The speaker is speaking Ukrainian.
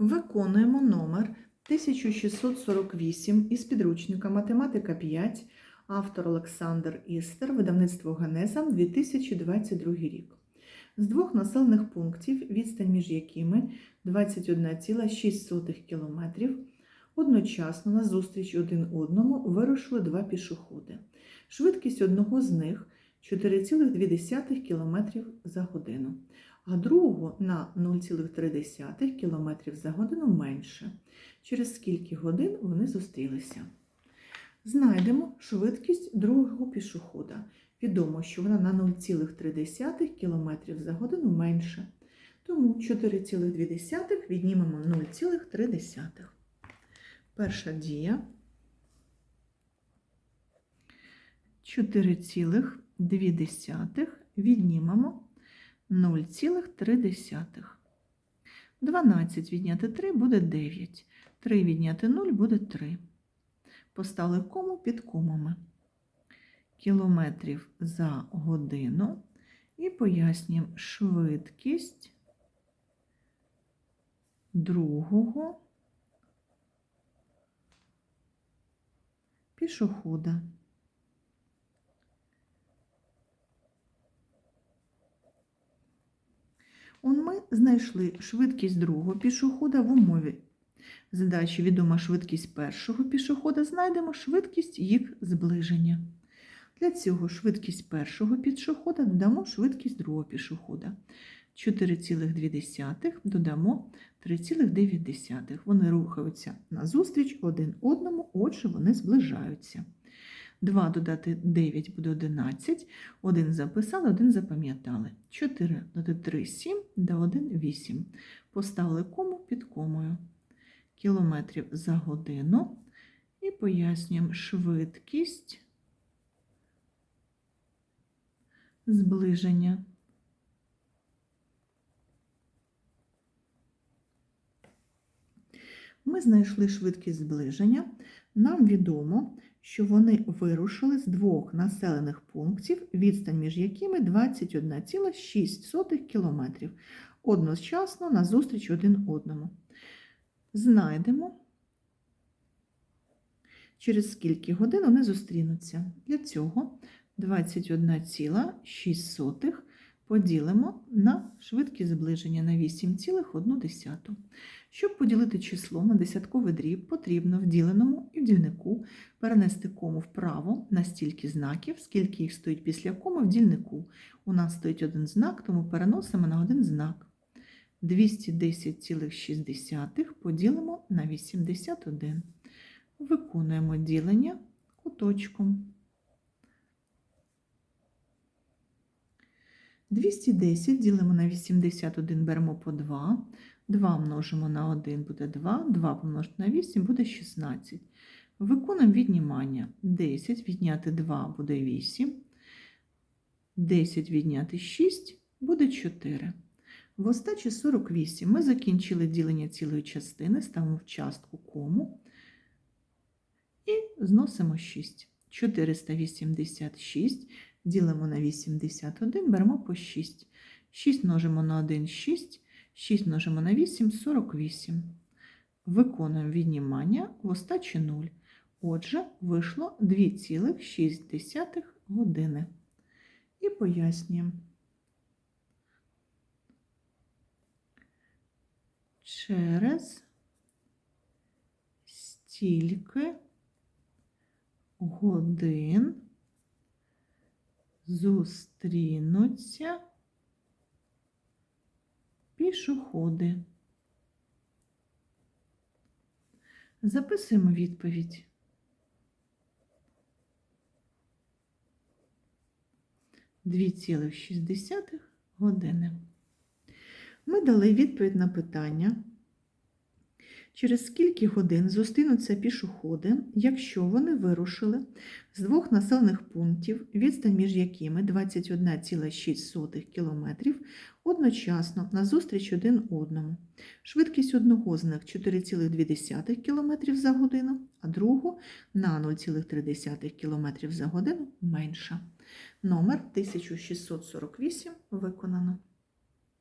Виконуємо номер 1648 із підручника Математика 5, автор Олександр Істер, видавництво Генеза, 2022 рік. З двох населених пунктів, відстань між якими 21,6 км, одночасно на зустріч один одному вирушили два пішоходи. Швидкість одного з них 4,2 км за годину а другого на 0,3 км за годину менше. Через скільки годин вони зустрілися. Знайдемо швидкість другого пішохода. Відомо, що вона на 0,3 км за годину менше. Тому 4,2 віднімемо 0,3. Перша дія 4,2 віднімемо 0,3. 12 відняти 3 буде 9. 3 відняти 0 буде 3. Поставили кому під комами. Кілометрів за годину. І пояснюємо швидкість другого пішохода. Он ми знайшли швидкість другого пішохода в умові. Задачі відома швидкість першого пішохода, знайдемо швидкість їх зближення. Для цього швидкість першого пішохода додамо швидкість другого пішохода. 4,2 додамо 3,9. Вони рухаються назустріч один одному, отже, вони зближаються. 2 додати 9 буде 11. 1 записали, 1 запам'ятали. 4 додати 3 7, да 1 8. Поставили кому під комою. Кілометрів за годину. І пояснюємо швидкість зближення. Ми знайшли швидкість зближення. Нам відомо, що вони вирушили з двох населених пунктів, відстань між якими 21,6 км, одночасно назустріч один одному. Знайдемо, через скільки годин вони зустрінуться. Для цього 21,6 поділимо на швидкість зближення на 8,1. Щоб поділити число на десятковий дріб, потрібно в діленому дільнику перенести кому вправо на стільки знаків, скільки їх стоїть після коми в дільнику. У нас стоїть один знак, тому переносимо на один знак. 210,6 поділимо на 81. Виконуємо ділення куточком. 210 ділимо на 81, беремо по 2. 2 множимо на 1 буде 2, 2 помножити на 8 буде 16. Виконуємо віднімання. 10 відняти 2 буде 8. 10 відняти 6 буде 4. В остачі 48 ми закінчили ділення цілої частини, ставимо в частку кому і зносимо 6. 486 ділимо на 81, беремо по 6. 6 множимо на 1 6. 6 множимо на 8 48. Виконуємо віднімання в остачі 0. Отже, вийшло 2,6 години. І пояснюємо. Через стільки годин зустрінуться пішоходи. Записуємо відповідь. Дві години. Ми дали відповідь на питання, через скільки годин зустрінуться пішоходи, якщо вони вирушили з двох населених пунктів, відстань між якими 21,6 км, одночасно назустріч один одному. Швидкість одного з них 4,2 км за годину, а другого на 0,3 км за годину менша. Номер 1648 виконано.